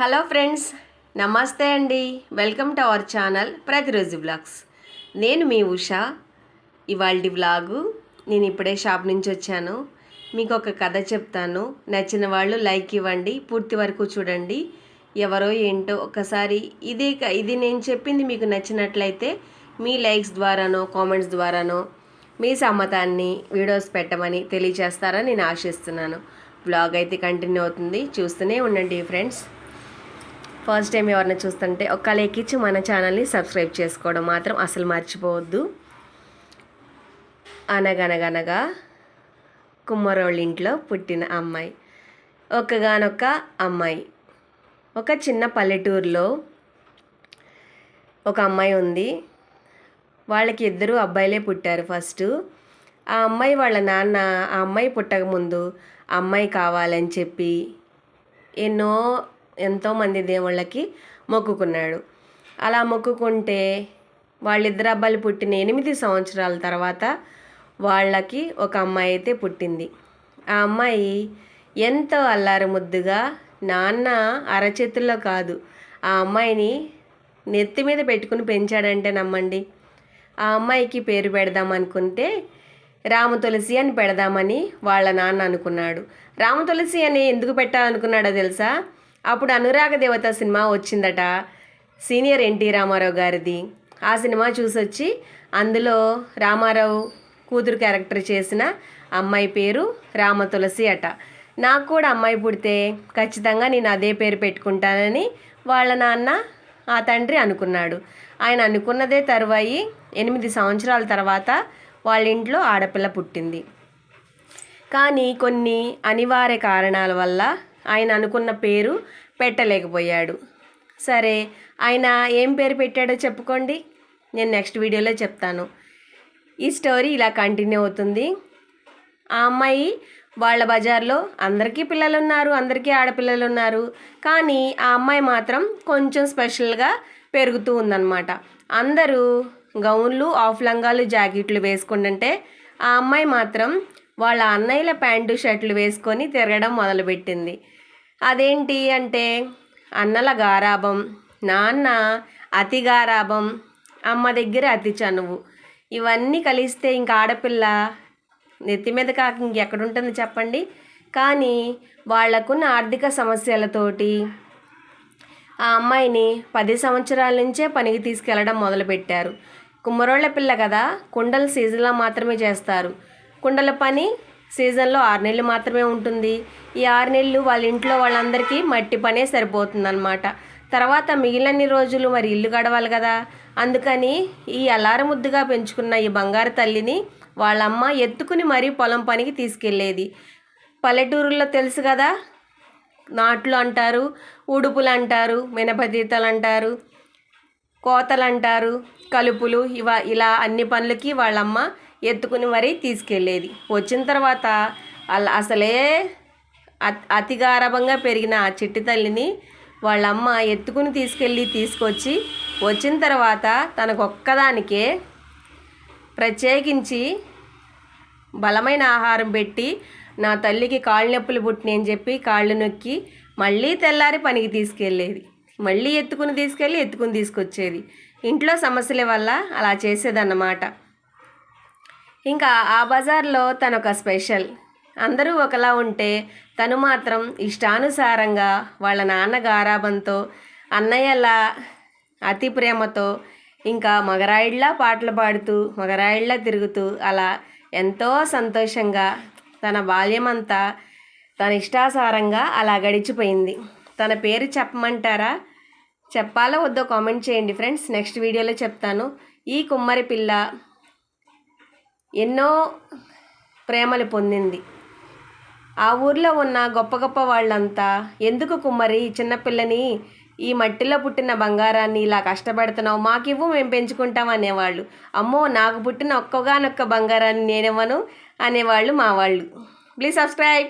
Hello friends నమస్తే అండి. Welcome to our channel ప్రతిరోజు వ్లాగ్స్. నేను మీ ఉష. ఇవాళ వ్లాగు నేను ఇప్పుడే షాప్ నుంచి వచ్చాను. మీకు ఒక కథ చెప్తాను. నచ్చిన వాళ్ళు లైక్ ఇవ్వండి పూర్తి వరకు చూడండి. ఎవరో ఏంటో ఒకసారి ఇది ఇది నేను చెప్పింది మీకు నచ్చినట్లయితే మీ లైక్స్ ద్వారానో కామెంట్స్ ద్వారానో మీ సమ్మతాన్ని వీడియోస్ పెట్టమని తెలియజేస్తారని నేను ఆశిస్తున్నాను. బ్లాగ్ అయితే కంటిన్యూ అవుతుంది. చూస్తూనే ఉండండి ఫ్రెండ్స్. ఫస్ట్ టైం ఎవరైనా చూస్తుంటే ఒక్క లైక్ మన ఛానల్ని సబ్స్క్రైబ్ చేసుకోవడం మాత్రం అసలు మర్చిపోవద్దు. అనగనగనగా కుమ్మరోళ్ళ ఇంట్లో పుట్టిన అమ్మాయి. ఒక్కగానొక్క అమ్మాయి. ఒక చిన్న పల్లెటూరులో ఒక అమ్మాయి ఉంది. వాళ్ళకి ఇద్దరు అబ్బాయిలే పుట్టారు ఫస్ట్. ఆ అమ్మాయి వాళ్ళ నాన్న ఆ అమ్మాయి పుట్టక ముందు అమ్మాయి కావాలని చెప్పి ఎన్నో ఎంతోమంది దేవుళ్ళకి మొక్కుకున్నాడు. అలా మొక్కుకుంటే వాళ్ళిద్దరు అబ్బాయిలు పుట్టిన ఎనిమిది సంవత్సరాల తర్వాత వాళ్ళకి ఒక అమ్మాయి అయితే పుట్టింది. ఆ అమ్మాయి ఎంతో అల్లారు ముద్దుగా నాన్న అరచేతుల్లో కాదు ఆ అమ్మాయిని నెత్తి మీద పెట్టుకుని పెంచాడంటే నమ్మండి. ఆ అమ్మాయికి పేరు పెడదాం అనుకుంటే రామ తులసి అని పెడదామని వాళ్ళ నాన్న అనుకున్నాడు. రామ తులసి అని ఎందుకు పెట్టాలనుకున్నాడో తెలుసా? అప్పుడు అనురాగ దేవత సినిమా వచ్చిందట. సీనియర్ ఎన్టీ రామారావు గారిది. ఆ సినిమా చూసొచ్చి అందులో రామారావు కూతురు క్యారెక్టర్ చేసిన అమ్మాయి పేరు రామ తులసి అట. నాకు కూడా అమ్మాయి పుడితే ఖచ్చితంగా నేను అదే పేరు పెట్టుకుంటానని వాళ్ళ నాన్న ఆ తండ్రి అనుకున్నాడు. ఆయన అనుకున్నదే తరువాయి ఎనిమిది సంవత్సరాల తర్వాత వాళ్ళ ఇంట్లో ఆడపిల్ల పుట్టింది. కానీ కొన్ని అనివార్య కారణాల వల్ల ఆయన అనుకున్న పేరు పెట్టలేకపోయాడు. సరే ఆయన ఏం పేరు పెట్టాడో చెప్పుకోండి. నేను నెక్స్ట్ వీడియోలో చెప్తాను. ఈ స్టోరీ ఇలా కంటిన్యూ అవుతుంది. ఆ అమ్మాయి వాళ్ళ బజార్లో అందరికీ పిల్లలు ఉన్నారు అందరికీ ఆడపిల్లలు ఉన్నారు కానీ ఆ అమ్మాయి మాత్రం కొంచెం స్పెషల్గా పెరుగుతూ ఉందన్నమాట. అందరూ గౌన్లు ఆఫ్ లంగాలు జాకెట్లు వేసుకుంటుంటే ఆ అమ్మాయి మాత్రం వాళ్ళ అన్నయ్యల ప్యాంటు షర్ట్లు వేసుకొని తిరగడం మొదలుపెట్టింది. అదేంటి అంటే అన్నల గారాభం నాన్న అతి గారాభం అమ్మ దగ్గర అతి చనువు. ఇవన్నీ కలిస్తే ఇంక ఆడపిల్ల నెత్తి మీద కాక ఇంకెక్కడుంటుంది చెప్పండి? కానీ వాళ్ళకున్న ఆర్థిక సమస్యలతోటి ఆ అమ్మాయిని పది సంవత్సరాల నుంచే పనికి తీసుకెళ్ళడం మొదలుపెట్టారు. కుమ్మరోళ్ళ పిల్ల కదా కుండల సీజన్లో మాత్రమే చేస్తారు. కుండల పని సీజన్లో ఆరు నెలలు మాత్రమే ఉంటుంది. ఈ ఆరు నెలలు వాళ్ళ ఇంట్లో వాళ్ళందరికీ మట్టి పనే సరిపోతుందన్నమాట. తర్వాత మిగిలిన రోజులు మరి ఇల్లు గడవాలి కదా. అందుకని ఈ అలార ముద్దుగా పెంచుకున్న ఈ బంగారు తల్లిని వాళ్ళమ్మ ఎత్తుకుని మరీ పొలం పనికి తీసుకెళ్ళేది పల్లెటూరుల్లో తెలుసు కదా నాట్లు అంటారు ఉడుపులు అంటారు మినపతీతలు అంటారు కోతలు అంటారు కలుపులు ఇవ ఇలా అన్ని పనులకి వాళ్ళమ్మ ఎత్తుకుని మరీ తీసుకెళ్ళేది. వచ్చిన తర్వాత అలా అసలే అతి గారభంగా పెరిగిన ఆ చిట్టి తల్లిని వాళ్ళమ్మ ఎత్తుకుని తీసుకెళ్ళి తీసుకొచ్చి వచ్చిన తర్వాత తనకు ఒక్కదానికే ప్రత్యేకించి బలమైన ఆహారం పెట్టి నా తల్లికి కాళ్ళు నొప్పులు పుట్టినని చెప్పి కాళ్ళు నొక్కి మళ్ళీ తెల్లారి పనికి తీసుకెళ్ళేది. మళ్ళీ ఎత్తుకుని తీసుకెళ్ళి ఎత్తుకుని తీసుకొచ్చేది. ఇంట్లో సమస్యల వల్ల అలా చేసేదన్నమాట. ఇంకా ఆ బజార్లో తనొక స్పెషల్. అందరూ ఒకలా ఉంటే తను మాత్రం ఇష్టానుసారంగా వాళ్ళ నాన్న గారాబంతో అన్నయ్యలా అతి ప్రేమతో ఇంకా మగరాయిళ్ళ పాటలు పాడుతూ మగరాయిళ్ళ తిరుగుతూ అలా ఎంతో సంతోషంగా తన బాల్యమంతా తన ఇష్టాసారంగా అలా గడిచిపోయింది. తన పేరు చెప్పమంటారా? చెప్పాలో వద్దో కామెంట్ చేయండి ఫ్రెండ్స్. నెక్స్ట్ వీడియోలో చెప్తాను. ఈ కుమ్మరి పిల్ల ఎన్నో ప్రేమలు పొందింది. ఆ ఊర్లో ఉన్న గొప్ప గొప్ప వాళ్ళంతా ఎందుకు కుమ్మరి? చిన్నపిల్లని ఈ మట్టిలో పుట్టిన బంగారాన్ని ఇలా కష్టపడుతున్నావు? మాకివ్వు మేము పెంచుకుంటాం అనేవాళ్ళు. అమ్మో నాకు పుట్టిన ఒక్కగానొక్క బంగారాన్ని నేనివ్వను అనేవాళ్ళు మా వాళ్ళు. Please subscribe.